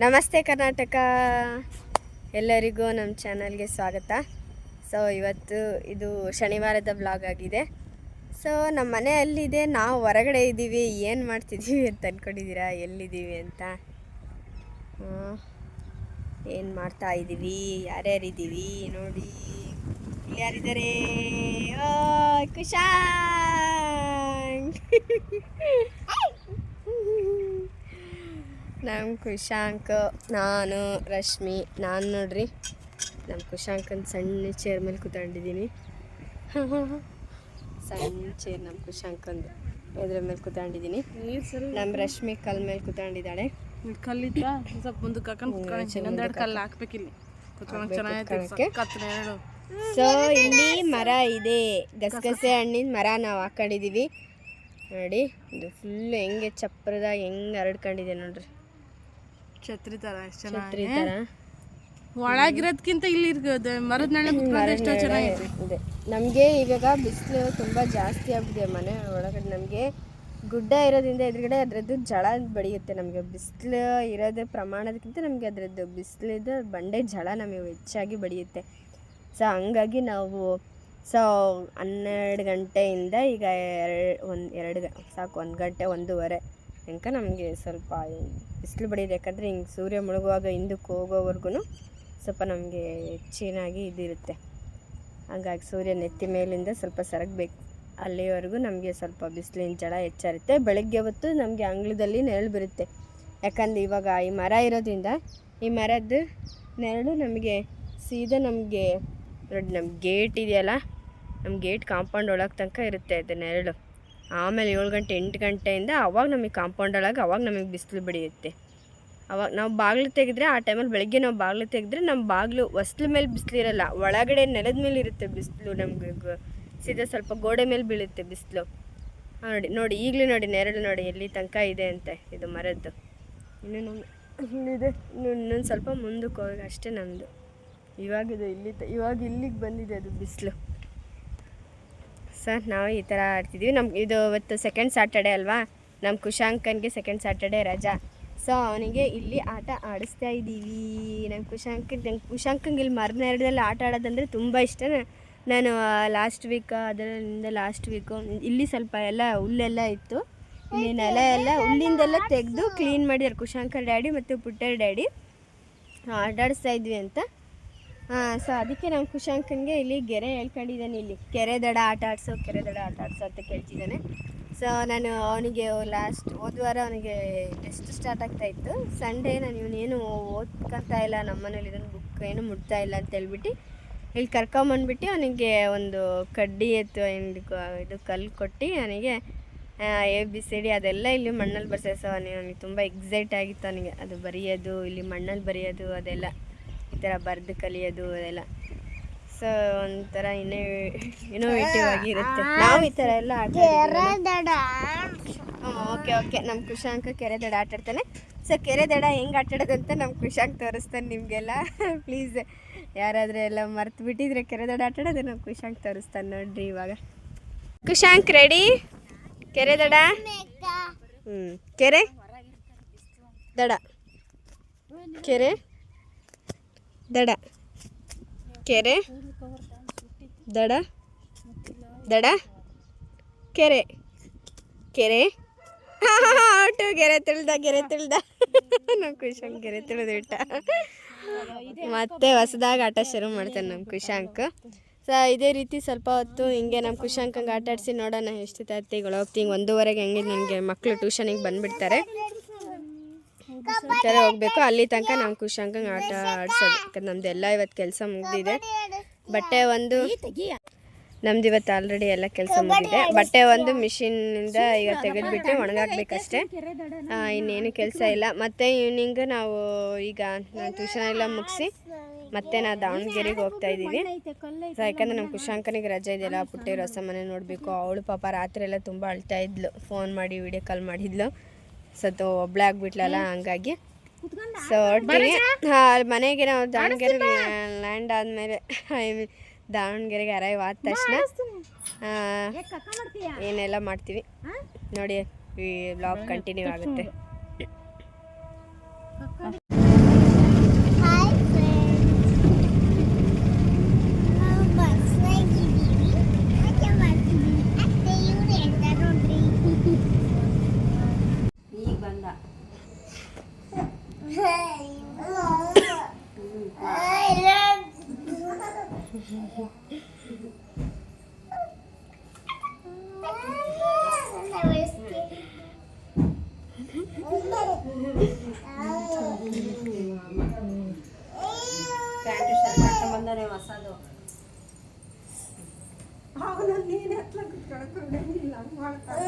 ನಮಸ್ತೆ ಕರ್ನಾಟಕ. ಎಲ್ಲರಿಗೂ ನಮ್ಮ ಚಾನಲ್ಗೆ ಸ್ವಾಗತ. ಸೊ ಇವತ್ತು ಇದು ಶನಿವಾರದ ಬ್ಲಾಗ್ ಆಗಿದೆ. ಸೊ ನಮ್ಮ ಮನೆಯಲ್ಲಿದೆ, ನಾವು ಹೊರಗಡೆ ಇದ್ದೀವಿ, ಏನು ಮಾಡ್ತಿದ್ದೀವಿ ಅಂತ ಅಂದ್ಕೊಂಡಿದ್ದೀರಾ ಎಲ್ಲಿದ್ದೀವಿ ಅಂತ? ಏನು ಮಾಡ್ತಾ ಇದ್ದೀವಿ? ಯಾರ್ಯಾರಿದ್ದೀವಿ? ನೋಡಿ, ಯಾರಿದ್ದಾರೆ? ಓ ಕುಶಾಂಕ್. ನಮ್ಮ ಕುಶಾಂಕ್ ನಾನು ರಶ್ಮಿ ನಾನು ನೋಡ್ರಿ. ನಮ್ಮ ಕುಶಾಂಕನ ಸಣ್ಣ ಚೇರ್ ಮೇಲೆ ಕೂತ್ಕೊಂಡಿದ್ದೀನಿ ಸಣ್ಣ ಚೇರ್ ನಮ್ಮ ಕುಶಾಂಕಂದು ಇದ್ರ ಮೇಲೆ ಕೂತ್ಕೊಂಡಿದ್ದೀನಿ ನಮ್ಮ ರಶ್ಮಿ ಕಲ್ ಮೇಲೆ ಕೂತ್ಕೊಂಡಿದ್ದಾಳೆ. ಕಲ್ಲಿದ್ದ ಸ್ವಲ್ಪ ಮುಂದಕ್ಕೆ ಹಾಕೊಂಡು ಒಂದೆರಡು ಕಲ್ಲು ಹಾಕ್ಬೇಕಿಲ್ಲಿ ಸೊ ಇಲ್ಲಿ. ಮರ ಇದೆ. ಗಸಗಸೆ ಹಣ್ಣಿನ ಮರ ನಾವು ಹಾಕೊಂಡಿದ್ದೀವಿ ನೋಡಿ ಇದು ಫುಲ್ ಹೆಂಗೆ ಚಪ್ರದಾಗ ಹೆಂಗೆ ಹರಡ್ಕೊಂಡಿದೆ ನೋಡ್ರಿ. ಛತ್ರಿ ತರ ಎಷ್ಟು ಛತ್ರಿ ಚೆನ್ನಾಗಿ. ಥರ ಒಳಗಿರೋದ್ಕಿಂತ ಇಲ್ಲಿ ಇರ್ಬೋದು. ಮರದ ಕುತ್ಕೊಂಡು ಎಷ್ಟೋ ಚೆನ್ನಾಗಿದೆ ಇದೆ. ನಮಗೆ ಇವಾಗ ಬಿಸಿಲು ತುಂಬ ಜಾಸ್ತಿ ಆಗಿದೆ ಮನೆ ಒಳಗಡೆ. ನಮಗೆ ಗುಡ್ಡ ಇರೋದ್ರಿಂದ ಎದುರುಗಡೆ ಅದರದ್ದು ಜಳ ಬೆಳೆಯುತ್ತೆ ನಮಗೆ. ಬಿಸಿಲು ಇರೋದು ಪ್ರಮಾಣದಕ್ಕಿಂತ ನಮಗೆ ಅದರದ್ದು ಬಿಸಿಲಿದ್ದು ಬಂಡೆ ಜಳ ನಮಗೆ ಹೆಚ್ಚಾಗಿ ಬೆಳೆಯುತ್ತೆ ಸೊ ಹಂಗಾಗಿ ನಾವು ಸೊ ಹನ್ನೆರಡು ಗಂಟೆಯಿಂದ ಈಗ ಎರಡು ಒಂದು ಎರಡು ಸಾಕು ಒಂದು ಗಂಟೆ ಒಂದೂವರೆ ತನಕ ನಮಗೆ ಸ್ವಲ್ಪ ಬಿಸಿಲು ಯಾಕಂದರೆ ಹಿಂಗೆ ಸೂರ್ಯ ಮುಳುಗುವಾಗ ಹಿಂದಕ್ಕೆ ಹೋಗೋವರೆಗೂ ಸ್ವಲ್ಪ ನಮಗೆ ಹೆಚ್ಚಿನಾಗಿ ಇದಿರುತ್ತೆ. ಹಾಗಾಗಿ ಸೂರ್ಯ ನೆತ್ತಿ ಮೇಲಿಂದ ಸ್ವಲ್ಪ ಸರಗಬೇಕು. ಅಲ್ಲಿವರೆಗೂ ನಮಗೆ ಸ್ವಲ್ಪ ಬಿಸಿಲಿನ ಜಳ ಹೆಚ್ಚಾರುತ್ತೆ ಬೆಳಗ್ಗೆ ಹೊತ್ತು ನಮಗೆ ಅಂಗಳದಲ್ಲಿ ನೆರಳು ಬರುತ್ತೆ. ಯಾಕಂದ್ರೆ ಇವಾಗ ಈ ಮರ ಇರೋದ್ರಿಂದ ಈ ಮರದ್ದು ನೆರಳು ನಮಗೆ ಸೀದಾ ನಮಗೆ, ನೋಡಿ ನಮ್ಮ ಗೇಟ್ ಇದೆಯಲ್ಲ ನಮ್ಮ ಗೇಟ್ ಕಾಂಪೌಂಡ್ ಒಳಗೆ ತನಕ ಇರುತ್ತೆ ಅದು ನೆರಳು. ಆಮೇಲೆ ಏಳು ಗಂಟೆ, ಎಂಟು ಗಂಟೆಯಿಂದ ಅವಾಗ ನಮಗೆ ಕಾಂಪೌಂಡ್ ಒಳಗೆ ಅವಾಗ ನಮಗೆ ಬಿಸಿಲು ಬಡಿಯುತ್ತೆ. ಅವಾಗ ನಾವು ಬಾಗಿಲು ತೆಗೆದ್ರೆ ಆ ಟೈಮಲ್ಲಿ ಬೆಳಗ್ಗೆ ನಾವು ಬಾಗಿಲು ತೆಗೆದ್ರೆ ನಮ್ಮ ಬಾಗಿಲು ಹೊಸ್ಲು ಮೇಲೆ ಬಿಸಿಲು ಇರಲ್ಲ, ಒಳಗಡೆ ನೆಲದ ಮೇಲೆ ಇರುತ್ತೆ ಬಿಸಿಲು ನಮಗೆ ಸೀದಾ ಸ್ವಲ್ಪ ಗೋಡೆ ಮೇಲೆ ಬೀಳುತ್ತೆ ಬಿಸಿಲು. ನೋಡಿ ನೋಡಿ, ಈಗಲೂ ನೋಡಿ, ನೆರಳು ನೋಡಿ, ಎಲ್ಲಿ ತನಕ ಇದೆ ಅಂತ ಇದು ಮರದ್ದು. ಇನ್ನೂ ಇಲ್ಲಿದೆ ಇನ್ನು ಇನ್ನೊಂದು ಸ್ವಲ್ಪ ಮುಂದಕ್ಕೆ ಹೋಗಿ ಅಷ್ಟೇ ನಮ್ಮದು ಇವಾಗಿದೆ ಇಲ್ಲಿ ಇವಾಗ ಇಲ್ಲಿಗೆ ಬಂದಿದೆ ಅದು ಬಿಸಿಲು. ಸರ್ ನಾವು ಈ ಥರ ಆಡ್ತಿದ್ವಿ. ನಮ್ಮ ಇದು ಇವತ್ತು ಸೆಕೆಂಡ್ ಸ್ಯಾಟರ್ಡೆ ಅಲ್ವಾ? ನಮ್ಮ ಕುಶಾಂಕನ್ಗೆ ಸೆಕೆಂಡ್ ಸ್ಯಾಟರ್ಡೆ ರಜಾ. ಸೊ ಅವನಿಗೆ ಇಲ್ಲಿ ಆಟ ಆಡಿಸ್ತಾ ಇದ್ದೀವಿ. ನಮ್ಮ ಕುಶಾಂಕ ನಂಗೆ ಕುಶಾಂಕಂಗೆ ಇಲ್ಲಿ ಮರದ ನೆರಳಲ್ಲಿ ಆಟ ಆಡೋದಂದರೆ ತುಂಬ ಇಷ್ಟ ನಾನು ಲಾಸ್ಟ್ ವೀಕ್ ಅದರಿಂದ ಲಾಸ್ಟ್ ವೀಕು ಇಲ್ಲಿ ಸ್ವಲ್ಪ ಎಲ್ಲ ಹುಲ್ಲೆಲ್ಲ ಇತ್ತು. ಇಲ್ಲಿ ನೆಲ ಎಲ್ಲ ಹುಲ್ಲಿಂದೆಲ್ಲ ತೆಗೆದು ಕ್ಲೀನ್ ಮಾಡಿದ್ದಾರೆ ಕುಶಾಂಕರ್ ಡ್ಯಾಡಿ ಮತ್ತು ಪುಟ್ಟರ್ ಡ್ಯಾಡಿ. ಆಟಾಡಿಸ್ತಾ ಇದ್ವಿ ಅಂತ. ಹಾಂ ಸೊ ಅದಕ್ಕೆ ನಮ್ಮ ಕುಶಾಂಕನ್ಗೆ ಇಲ್ಲಿ ಗೆರೆ ಹೇಳ್ಕೊಂಡಿದ್ದಾನೆ. ಇಲ್ಲಿ ಕೆರೆ ದಡ ಆಟ ಆಡಿಸೋ, ಕೆರೆ ದಡ ಆಟ ಆಡಿಸೋ ಅಂತ ಕೇಳ್ತಿದ್ದಾನೆ. ಸೊ ನಾನು ಅವನಿಗೆ ಲಾಸ್ಟ್ ಹೋದ ವಾರ ಅವನಿಗೆ ಟೆಸ್ಟ್ ಸ್ಟಾರ್ಟ್ ಆಗ್ತಾ ಇತ್ತು. ಸಂಡೇ ನಾನು ಇವನೇನು ಓದ್ಕೊಂತ ಇಲ್ಲ ನಮ್ಮ ಮನೇಲಿ ಇದನ್ನು ಬುಕ್ ಏನು ಮುಟ್ತಾ ಇಲ್ಲ ಅಂತ ಹೇಳ್ಬಿಟ್ಟು ಇಲ್ಲಿ ಕರ್ಕೊಂಬಂದ್ಬಿಟ್ಟು ಅವನಿಗೆ ಒಂದು ಕಡ್ಡಿ ಎತ್ತು ಇದು ಕಲ್ಲು ಕೊಟ್ಟು ಅವನಿಗೆ ಎ ಬಿ ಸಿ ಡಿ ಅದೆಲ್ಲ ಇಲ್ಲಿ ಮಣ್ಣಲ್ಲಿ ಬರ್ಸೋ. ಸೊ ಅವನಿಗೆ ತುಂಬ ಎಕ್ಸೈಟ್ ಆಗಿತ್ತು ಅವನಿಗೆ. ಅದು ಬರೆಯೋದು, ಇಲ್ಲಿ ಮಣ್ಣಲ್ಲಿ ಬರೆಯೋದು ಅದೆಲ್ಲ. ಥರ ಬರೆದು ಕಲಿಯೋದು ಅದೆಲ್ಲ. ಸೊ ಒಂಥರ ಇನ್ನೇ ಇನೋವೇಟಿವ್ ಆಗಿರುತ್ತೆ. ನಾವು ಈ ಥರ ಎಲ್ಲ ಆಟ ಓಕೆ ಓಕೆ ನಮ್ಮ ಕುಶಾಂಕ ಕೆರೆ ದಡ ಆಟಾಡ್ತಾನೆ ಸೊ ಕೆರೆ ದಡ ಹೆಂಗೆ ಆಟಾಡೋದಂತ ನಮ್ಮ ಕುಶಾಂಕ್ ತೋರಿಸ್ತಾನೆ ನಿಮಗೆಲ್ಲ. ಪ್ಲೀಸ್ ಯಾರಾದರೂ ಎಲ್ಲ ಮರ್ತು ಬಿಟ್ಟಿದ್ರೆ ಕೆರೆ ದಡ ಆಟಾಡೋದು ನಮ್ಮ ಕುಶಾಂಕ್ ತೋರಿಸ್ತಾನೆ ನೋಡ್ರಿ ಇವಾಗ. ಕುಶಾಂಕ್ ರೆಡಿ ಕೆರೆ ದಡ? ಹ್ಞೂ ಕೆರೆ? ದಡ. ಕೆರೆ? ದಡ. ಕೆರೆ. ದಡ. ದಡ. ಕೆರೆ. ಕೆರೆ. ಒಟ್ಟು ಗೆರೆ ತಿಳ್ದ ಗೆರೆ ತಿಳ್ದ. ನಮ್ಮ ಕುಶಾಂಕ್ ಗೆರೆ ತಿಳಿದಿಟ್ಟ ಮತ್ತೆ ಹೊಸದಾಗಿ ಆಟ ಶುರು ಮಾಡ್ತಾನೆ ನಮ್ಮ ಕುಶಾಂಕ್. ಸೊ ಇದೇ ರೀತಿ ಸ್ವಲ್ಪ ಹೊತ್ತು ಹಿಂಗೆ ನಮ್ಮ ಕುಶಾಂಕಂಗೆ ಆಟ ಆಡಿಸಿ ನೋಡೋಣ ಎಷ್ಟು ತತ್ತಿಗಳು ಹೋಗ್ತೀನಿ ಒಂದೂವರೆಗೆ ಹಂಗೆ ನನಗೆ ಮಕ್ಕಳು ಟ್ಯೂಷನಿಗೆ ಬಂದುಬಿಡ್ತಾರೆ. ಥರ ಹೋಗ್ಬೇಕು. ಅಲ್ಲಿ ತನಕ ನಾವು ಕುಶಾಂಕಂಗೆ ಆಟ ಆಡ್ಸೋದು. ಯಾಕಂದ್ರೆ ನಮ್ದು ಎಲ್ಲ ಇವತ್ತು ಕೆಲಸ ಮುಗಿದಿದೆ. ಬಟ್ಟೆ ಒಂದು ನಮ್ದು ಇವತ್ತು ಆಲ್ರೆಡಿ ಎಲ್ಲ ಕೆಲಸ ಮುಗಿದೆ ಬಟ್ಟೆ ಒಂದು ಮಿಷಿನಿಂದ ಈಗ ತೆಗೆದುಬಿಟ್ಟು ಒಣಗಾಕ್ಬೇಕಷ್ಟೇ. ಇನ್ನೇನು ಕೆಲಸ ಇಲ್ಲ. ಮತ್ತೆ ಈವ್ನಿಂಗ್ ನಾವು ಈಗ ನಾನು ಟ್ಯೂಷನ್ ಎಲ್ಲ ಮುಗಿಸಿ ಮತ್ತೆ ನಾವು ದಾವಣಗೆರೆಗೆ ಹೋಗ್ತಾ ಇದ್ದೀವಿ ಸೊ ಯಾಕಂದ್ರೆ ನಮ್ಮ ಕುಶಾಂಕನಿಗೆ ರಜೆ ಇದೆಯಲ್ಲ ಪುಟ್ಟಿ ರಸ ನೋಡಬೇಕು. ಅವಳು ಪಾಪ ರಾತ್ರಿ ಎಲ್ಲ ತುಂಬ ಅಳ್ತಾ ಇದ್ಲು. ಫೋನ್ ಮಾಡಿ ವಿಡಿಯೋ ಕಾಲ್ ಮಾಡಿದ್ಲು. ಸತ್ತು ಒಬ್ಳೆ ಆಗ್ಬಿಟ್ಲಲ್ಲ ಹಂಗಾಗಿ. ಸೊ ಹಾಂ ಮನೆಗೆ ನಾವು ದಾವಣಗೆರೆ ಲ್ಯಾಂಡ್ ಆದಮೇಲೆ ಐ ಮೀನ್ ದಾವಣಗೆರೆಗೆ ಅರೈವ್ ಆದ ತಕ್ಷಣ ಏನೆಲ್ಲ ಮಾಡ್ತೀವಿ. ನೋಡಿ ಈ ಬ್ಲಾಗ್ ಕಂಟಿನ್ಯೂ ಆಗುತ್ತೆ. ప్యాంటు షర్ట్ కట్టమందరే వసాదు అవును నేను ఎట్లా కడకుండా ఇలా వాడతాను